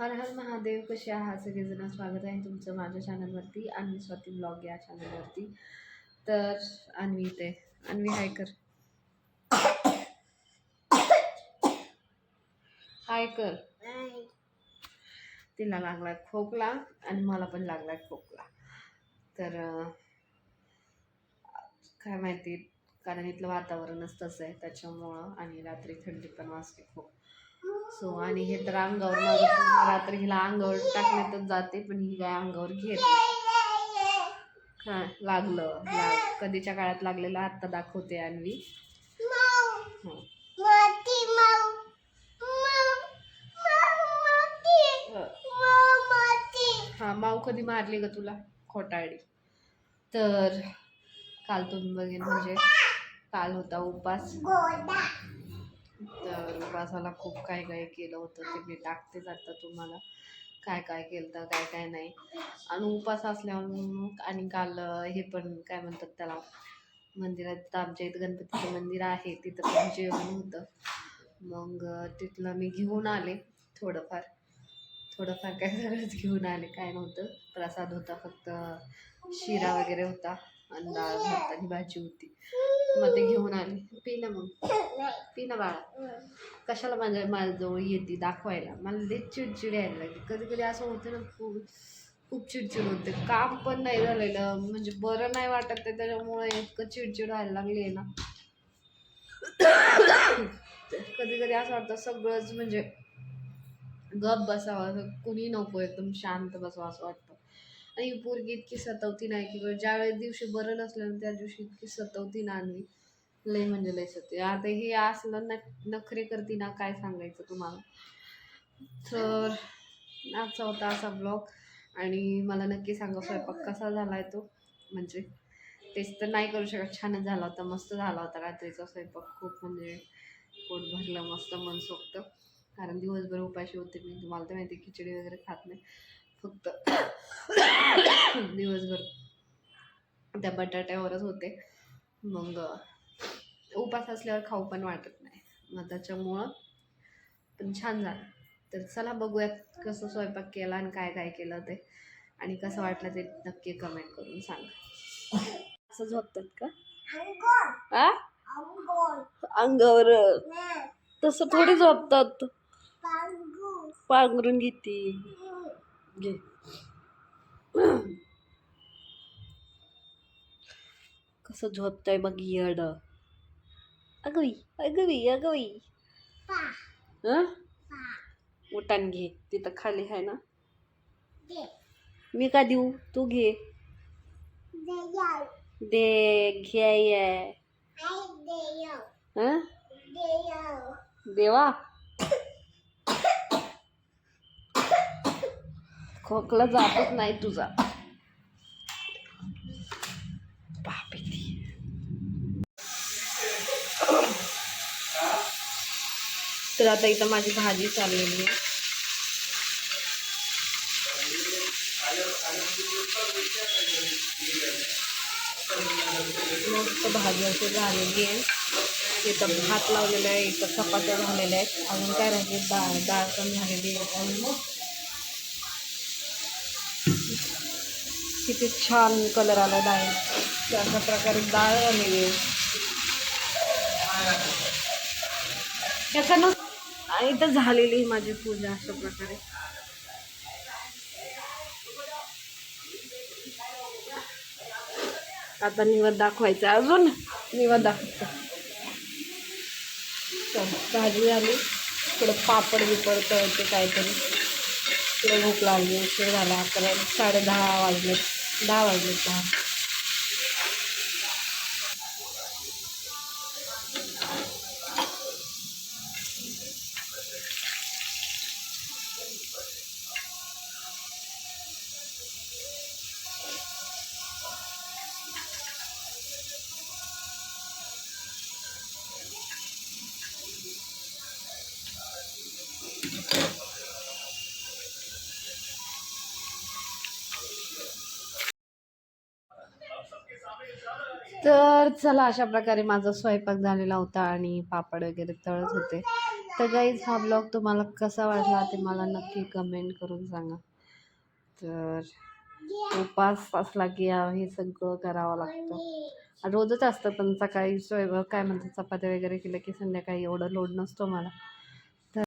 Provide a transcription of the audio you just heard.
हर हर महादेव कसे आहात? सगळेजण स्वागत आहे तुमचं माझ्या चॅनलवरती आणि स्वाती ब्लॉग या चॅनलवरती तर अन्वी इथे. अन्वी हाय कर. हाय कर. तिला लागलाय खोकला आणि मला पण लागलाय खोकला. तर काय माहिती कारण इथलं वातावरणच तसं आहे त्याच्यामुळं आणि रात्री थंडी पण वाजते खूप. सो आणि हे तर अंगावर माझं रात्री हिला अंगावर टाकण्यातच जाते पण ही काय अंगावर घेत. हा लागलं. लाग कधीच्या काळात लागलेलं आत्ता दाखवते अन्वी. हं. हा. माऊ कधी मारली ग तुला? खोटाळी तर काल तुम्ही बघेन म्हणजे काल होता उपास. तर उपासाला खूप काय काय केलं होतं ते मी टाकतेच आता तुम्हाला. काय काय केलं तर काय काय नाही. आणि उपास असल्यावर आणि काल हे पण काय म्हणतात त्याला मंदिरात आमच्या इथं गणपतीचं मंदिर आहे तिथं पण जेवण होतं. मग तिथलं मी घेऊन आले थोडंफार. थोडंफार काय सगळंच घेऊन आले काय नव्हतं. प्रसाद होता फक्त शिरा वगैरे होता. आणि डाळ भात आणि भाजी होती. मग ते घेऊन आले. पी ना मग. पी ना बाळा. कशाला माझ्या माझ्याजवळ येते दाखवायला? मला लई चिडचिड यायला लागली. कधी कधी असं होतं ना खूप खूप चिडचिड होते. काम पण नाही झालेलं. म्हणजे बरं नाही वाटत ते त्याच्यामुळे इतकं चिडचिड व्हायला लागली आहे ना. कधी कधी असं वाटतं सगळंच म्हणजे गप बसावं. असं कुणी नको एकदम शांत बसावं असं वाटतं. आणि ही पोरगी इतकी सतवती नाही की ज्या वेळेस दिवशी बरं नसलं ना त्या दिवशी इतकी सतवती ना आणली. लय म्हणजे लय सतवी आता हे असलं न नखरे करती ना काय सांगायचं तुम्हाला? तर आजचा होता असा ब्लॉग. आणि मला नक्की सांगा स्वयंपाक कसा झाला आहे तो? म्हणजे तेच तर नाही करू शकत. छानच झाला होता मस्त झाला होता रात्रीचा स्वयंपाक. खूप म्हणजे पोट भरलं मस्त मनसोक्त कारण दिवसभर उपाशी होते मी. तुम्हाला तर माहिती आहे, खिचडी वगैरे खात नाही. फक्त दिवसभर त्या बटाट्यावरच होते. मग उपास असल्यावर खाऊ पण वाटत नाही. मग त्याच्यामुळं पण छान झालं. तर चला बघूयात कसं स्वयंपाक केला आणि काय काय केलं ते. आणि कसं वाटलं ते नक्की कमेंट करून सांगा. असं झोपतात का? आ? अंगावर. तसं थोडी झोपतात. पांघरून घेते. घे. कसं झोपतंय बघ येड. अगवी अगवी अगवी. हं? उठान घे तिथं खाली आहे ना. मी का देऊ? तू घे. दे घे ये हं? देवा. खोकला जातच नाही तुझा. तर आता इथं माझी भाजी चाललेली आहे. मस्त भाजी अशी झालेली आहे. इथं भात लावलेला आहे इथं चपात्या झालेल्या आहेत. अजून काय राहिली डाळ डाळ पण झालेली आहे आणि किती छान कलर आला डाळ. अशा प्रकारे डाळ आलेली आहे. आणि तर झालेली आहे माझी पूजा अशा प्रकारे. आता निवड दाखवायचा अजून. निवड दाखवायचा चल, भाजी झाली थोडं पापड बिपड तळते काहीतरी. थोडं भूक लागली उशीर झाला अकरा साडे दहा वाजले. दहा वाजले दहा तर चला अशा प्रकारे माझा स्वयंपाक झालेला होता आणि पापड वगैरे तळत होते. तर गाईज हा ब्लॉग तुम्हाला कसा वाटला ते मला नक्की कमेंट करून सांगा. तर उपास असला की हे सगळं करावं लागतं. रोजच असतं पण सकाळी स्वयंपाक काय म्हणतात चपाती वगैरे केलं की संध्याकाळी एवढं लोड नसतो मला.